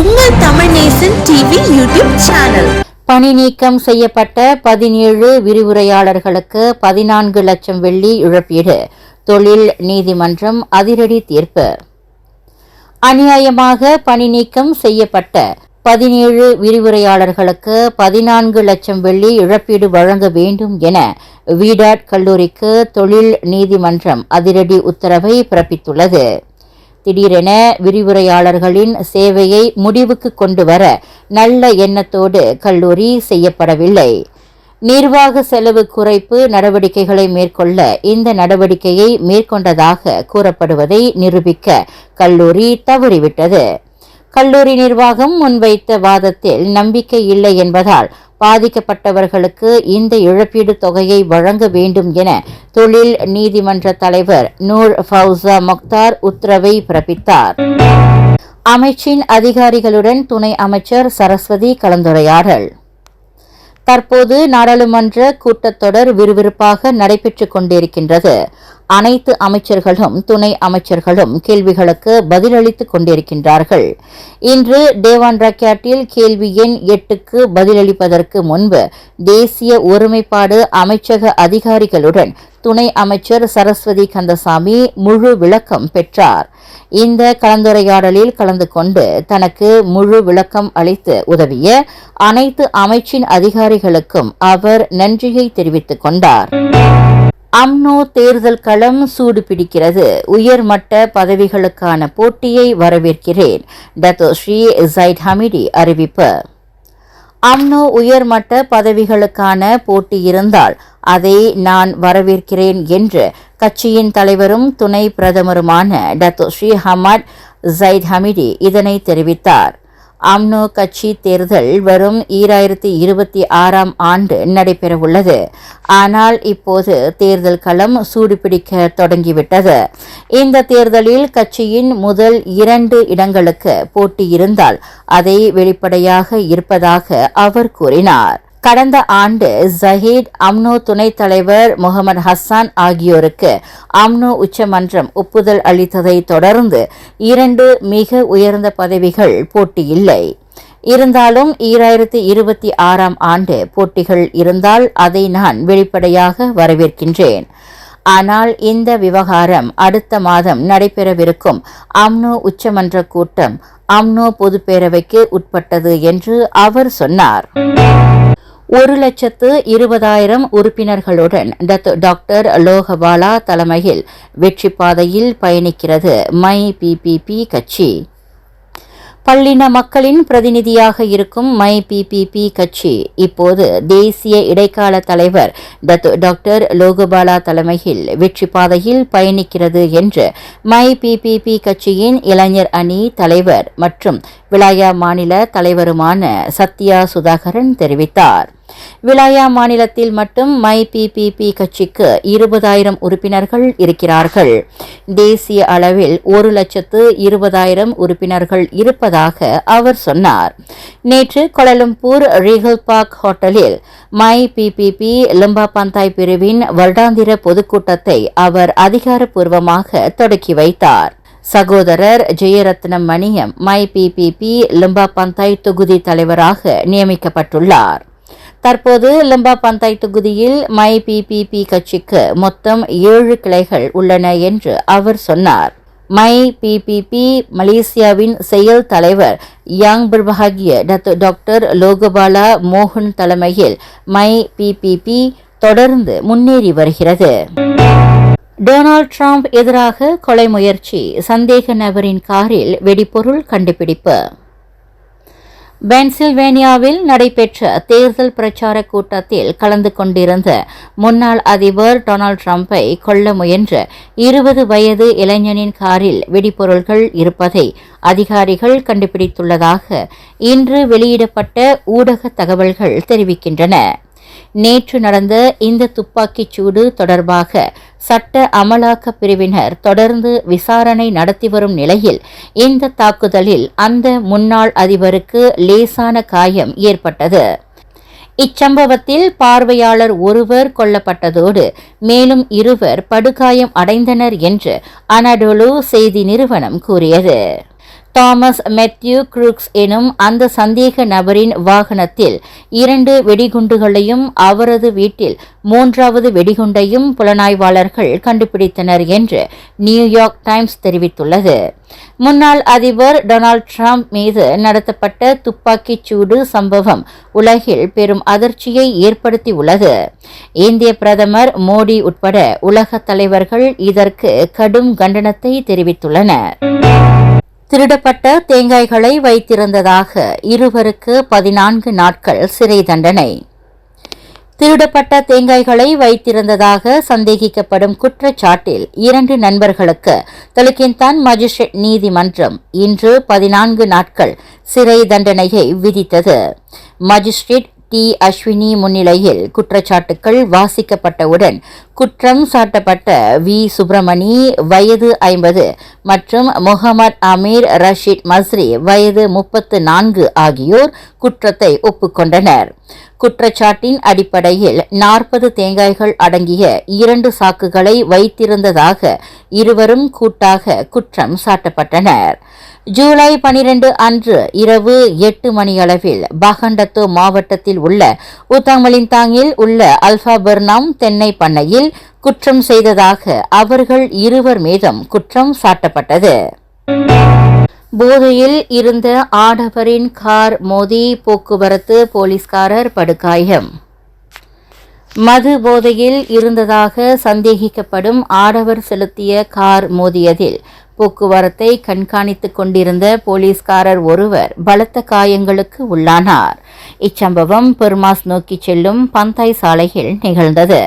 உங்கள் Tamil Nesan TV YouTube channel. பணி நீக்கம் செய்யப்பட்ட பதினேழு விரிவுரையாளர்களுக்கு பதினான்கு லட்சம் வெள்ளி இழப்பீடு. தொழில் நீதிமன்றம் அதிரடி தீர்ப்பு. அநியாயமாக பணி நீக்கம் செய்யப்பட்ட பதினேழு விரிவுரையாளர்களுக்கு பதினான்கு லட்சம் வெள்ளி இழப்பீடு வழங்க வேண்டும் என விடாட் கல்லூரிக்கு தொழில் நீதிமன்றம் அதிரடி உத்தரவை பிறப்பித்துள்ளது. திடீரென விரிவுரையாளர்களின் சேவையை முடிவுக்கு கொண்டு வர நல்ல எண்ணத்தோடு கல்லூரி செய்யப்படவில்லை. நிர்வாக செலவு குறைப்பு நடவடிக்கைகளை மேற்கொள்ள இந்த நடவடிக்கையை மேற்கொண்டதாக கூறப்படுவதை நிரூபிக்க கல்லூரி தவறிவிட்டது. கல்லூரி நிர்வாகம் முன்வைத்த வாதத்தில் நம்பிக்கை இல்லை என்பதால் பாதிக்கப்பட்டவர்களுக்கு இந்த இழப்பீடு தொகையை வழங்க வேண்டும் என தொழில் நீதிமன்ற தலைவர் நூர் ஃபவுசா முக்தார் உத்தரவை பிறப்பித்தார். அமைச்சின் அதிகாரிகளுடன் துணை அமைச்சர் சரஸ்வதி கலந்துரையாடல். தற்போது நாடாளுமன்ற கூட்டத்தொடர் விறுவிறுப்பாக நடைபெற்றுக் கொண்டிருக்கின்றது. அனைத்து அமைச்சர்களும் துணை அமைச்சர்களும் கேள்விகளுக்கு பதிலளித்துக் கொண்டிருக்கின்றார்கள். இன்று தேவான் ரக்யாட்டில் கேள்வி எண் எட்டுக்கு பதிலளிப்பதற்கு முன்பு தேசிய ஒருமைப்பாடு அமைச்சக அதிகாரிகளுடன் துணை அமைச்சர் சரஸ்வதி கந்தசாமி முழு விளக்கம் பெற்றார். இந்த கலந்துரையாடலில் கலந்து கொண்டு தனக்கு முழு விளக்கம் அளித்து உதவிய அனைத்து அமைச்சின் அதிகாரிகளுக்கும் அவர் நன்றியை தெரிவித்துக் கொண்டார். அம்னோ தேர்தல் களம் சூடு பிடிக்கிறது உயர்மட்ட பதவிகளுக்கான போட்டியை வரவேற்கிறேன். டத்தோ ஸ்ரீ ஜைட் ஹமிடி அறிவிப்பு. அம்னோ உயர்மட்ட பதவிகளுக்கான போட்டி இருந்தால் அதை நான் வரவேற்கிறேன் என்று கட்சியின் தலைவரும் துணை பிரதமருமான Datuk Seri Ahmad Zahid Hamidi இதனை தெரிவித்தார். அம்னோ கட்சி தேர்தல் வரும் ஈராயிரத்தி இருபத்தி ஆறாம் ஆண்டு நடைபெறவுள்ளது. ஆனால் இப்போது தேர்தல் களம் சூடுபிடிக்க தொடங்கிவிட்டது. இந்த தேர்தலில் கட்சியின் முதல் இரண்டு இடங்களுக்கு போட்டி இருந்தால் அதை வெளிப்படையாக இருப்பதாக அவர் கூறினார். கடந்த ஆண்டு ஜஹீத் அம்னோ துணைத் தலைவர் முகமது ஹசான் ஆகியோருக்கு அம்னோ உச்சமன்றம் ஒப்புதல் அளித்ததை தொடர்ந்து இரண்டு மிக உயர்ந்த பதவிகள் போட்டியில்லை. இருந்தாலும் ஈராயிரத்தி இருபத்தி ஆறாம் ஆண்டு போட்டிகள் இருந்தால் அதை நான் வெளிப்படையாக வரவேற்கின்றேன். ஆனால் இந்த விவகாரம் அடுத்த மாதம் நடைபெறவிருக்கும் அம்னோ உச்சமன்ற கூட்டம் அம்னோ பொதுப்பேரவைக்கு உட்பட்டது என்று அவர் சொன்னார். ஒரு லட்சத்து இருபதாயிரம் உறுப்பினர்களுடன் டத் டாக்டர் லோகபாலா தலைமையில் வெற்றி பாதையில் பயணிக்கிறது. மை பிபிபி கட்சி. பள்ளின மக்களின் பிரதிநிதியாக இருக்கும் மை பிபிபி கட்சி. இப்போது தேசிய இடைக்கால தலைவர் டத் டாக்டர் லோகபாலா தலைமையில் வெற்றி பாதையில் பயணிக்கிறது என்று மை பிபிபி கட்சியின் இளைஞர் அணி தலைவர் மற்றும் விளாயா மாநில தலைவருமான சத்யா சுதாகரன் தெரிவித்தார். விலாயா மாநிலத்தில் மட்டும் மை பிபிபி கட்சிக்கு இருபதாயிரம் உறுப்பினர்கள் இருக்கிறார்கள். தேசிய அளவில் ஒரு லட்சத்து இருபதாயிரம் உறுப்பினர்கள் இருப்பதாக அவர் சொன்னார். நேற்று கொலலம்பூர் ரீகல் பார்க் ஹோட்டலில் மை பிபிபி லிம்பா பந்தாய் பிரிவின் வருடாந்திர பொதுக்கூட்டத்தை அவர் அதிகாரப்பூர்வமாக தொடக்கி வைத்தார். சகோதரர் Jayaratnam Maniam my PPP Lembah Pantai தொகுதி தலைவராக நியமிக்கப்பட்டுள்ளார். தற்போது லிம்பா பந்தாய் தொகுதியில் மை பிபிபி கட்சிக்கு மொத்தம் ஏழு கிளைகள் உள்ளன என்று அவர் சொன்னார். மை பிபிபி மலேசியாவின் செயல் தலைவர் யாங் பிரபாகிய டாக்டர் லோகபாலா மோகன் தலைமையில் மை பிபிபி தொடர்ந்து முன்னேறி வருகிறது. டொனால்ட் ட்ரம்ப் எதிராக கொலை முயற்சி சந்தேக நபரின் காரில் வெடிபொருள் கண்டுபிடிப்பு. பென்சில்வேனியாவில் நடைபெற்ற தேர்தல் பிரச்சார கூட்டத்தில் கலந்து கொண்டிருந்த முன்னாள் அதிபர் டொனால்டு டிரம்பை கொல்ல முயன்ற இருபது வயது இளைஞனின் காரில் வெடிபொருள்கள் இருப்பதை அதிகாரிகள் கண்டுபிடித்துள்ளதாக இன்று வெளியிடப்பட்ட ஊடக தகவல்கள் தெரிவிக்கின்றன. நேற்று நடந்த இந்த துப்பாக்கிச் சூடு தொடர்பாக சட்ட அமலாக்க பிரிவினர் தொடர்ந்து விசாரணை நடத்தி வரும் நிலையில் இந்த தாக்குதலில் அந்த முன்னாள் அதிபருக்கு லேசான காயம் ஏற்பட்டது. இச்சம்பவத்தில் பார்வையாளர் ஒருவர் கொல்லப்பட்டதோடு மேலும் இருவர் படுகாயம் அடைந்தனர் என்று அனடோலு செய்தி நிறுவனம் கூறியது. தாமஸ் மெத்யூ குரூக்ஸ் எனும் அந்த சந்தேக நபரின் வாகனத்தில் இரண்டு வெடிகுண்டுகளையும் அவரது வீட்டில் மூன்றாவது வெடிகுண்டையும் புலனாய்வாளர்கள் கண்டுபிடித்தனர் என்று நியூயார்க் டைம்ஸ் தெரிவித்துள்ளது. முன்னாள் அதிபர் டொனால்ட் ட்ரம்ப் மீது நடத்தப்பட்ட துப்பாக்கிச் சூடு சம்பவம் உலகில் பெரும் அதிர்ச்சியை ஏற்படுத்தியுள்ளது. இந்திய பிரதமர் மோடி உட்பட உலக தலைவர்கள் இதற்கு கடும் கண்டனத்தை தெரிவித்துள்ளனர். திருடப்பட்ட தேங்காய்களை வைத்திருந்ததாக இருவருக்கு பதினான்கு நாட்கள் சிறை தண்டனை. திருடப்பட்ட தேங்காய்களை வைத்திருந்ததாக சந்தேகிக்கப்படும் குற்றச்சாட்டில் இரண்டு நண்பர்களுக்கு தலுக்கின்தான் மஜிஸ்ட்ரேட் நீதிமன்றம் இன்று பதினான்கு நாட்கள் சிறை தண்டனையை விதித்தது. Magistrate D. அஸ்வினி முன்னிலையில் குற்றச்சாட்டுக்கள் வாசிக்கப்பட்டவுடன் குற்றம் சாட்டப்பட்ட வி. சுப்பிரமணி வயது ஐம்பது மற்றும் முகமது அமீர் ரஷீத் மஸ்ரி வயது முப்பத்து நான்கு ஆகியோர் குற்றத்தை ஒப்புக்கொண்டனர். குற்றச்சாட்டின் அடிப்படையில் நாற்பது தேங்காய்கள் அடங்கிய இரண்டு சாக்குகளை வைத்திருந்ததாக இருவரும் கூட்டாக குற்றம் சாட்டப்பட்டனர். ஜூலை பனிரெண்டு அன்று இரவு எட்டு மணியளவில் பகண்டத்தோ மாவட்டத்தில் உள்ள உத்தாமலிந்தாங்கில் உள்ள அல்பாபெர்னாம் தென்னை பண்ணையில் குற்றம் செய்ததாக அவர்கள் இருவர் மீதும் குற்றம் சாட்டப்பட்டது. போதையில் இருந்த ஆடவரின் கார் மோதி போக்குவரத்து போலீஸ்காரர் படுகாயம். மது போதையில் இருந்ததாக சந்தேகிக்கப்படும் ஆடவர் செலுத்திய கார் மோதியதில் போக்குவரத்தை கண்காணித்துக் கொண்டிருந்த போலீஸ்காரர் ஒருவர் பலத்த காயங்களுக்கு உள்ளானார். இச்சம்பவம் பெர்மாஸ் நோக்கி செல்லும் பந்தாய் சாலையில் நிகழ்ந்தது.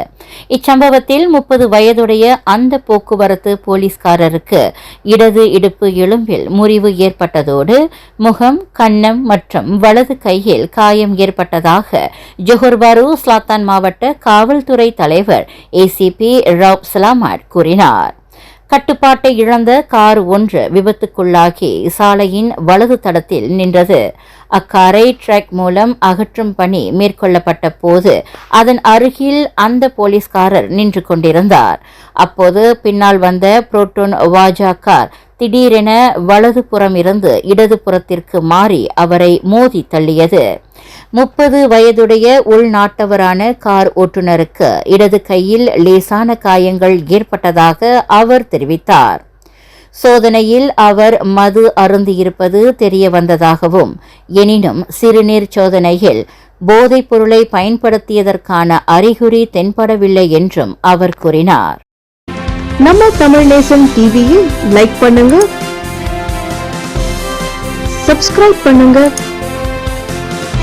இச்சம்பவத்தில் முப்பது வயதுடைய அந்த போக்குவரத்து போலீஸ்காரருக்கு இடது இடுப்பு எலும்பில் முறிவு ஏற்பட்டதோடு முகம் கன்னம் மற்றும் வலது கையில் காயம் ஏற்பட்டதாக ஜொஹர்பாரு ஸ்லாத்தான் மாவட்ட காவல்துறை தலைவர் ஏசிபி ராவ் சலாமாட் கூறினார். கட்டுப்பாட்டை இழந்த கார் ஒன்று விபத்துக்குள்ளாகி சாலையின் வலது தடத்தில் நின்றது. அக்காரை ட்ரக் மூலம் அகற்றும் பணி மேற்கொள்ளப்பட்ட போது அதன் அருகில் அந்த போலீஸ்காரர் நின்று கொண்டிருந்தார். அப்போது பின்னால் வந்த புரோட்டோன் வாஜா கார் திடீரென வலது புறம் இருந்து இடது புறத்திற்கு மாறி அவரை மோதி தள்ளியது. முப்பது வயதுடைய உள்நாட்டவரான கார் ஓட்டுநருக்கு இடது கையில் லேசான காயங்கள் ஏற்பட்டதாக அவர் தெரிவித்தார். சோதனையில் அவர் மது அருந்தியிருப்பது தெரிய வந்ததாகவும் எனினும் சிறுநீர் சோதனையில் போதைப் பொருளை பயன்படுத்தியதற்கான அறிகுறி தென்படவில்லை என்றும் அவர் கூறினார். நம்ம தமிழ் நேசன் டிவியில் லைக் பண்ணுங்க சப்ஸ்கிரைப் பண்ணுங்க.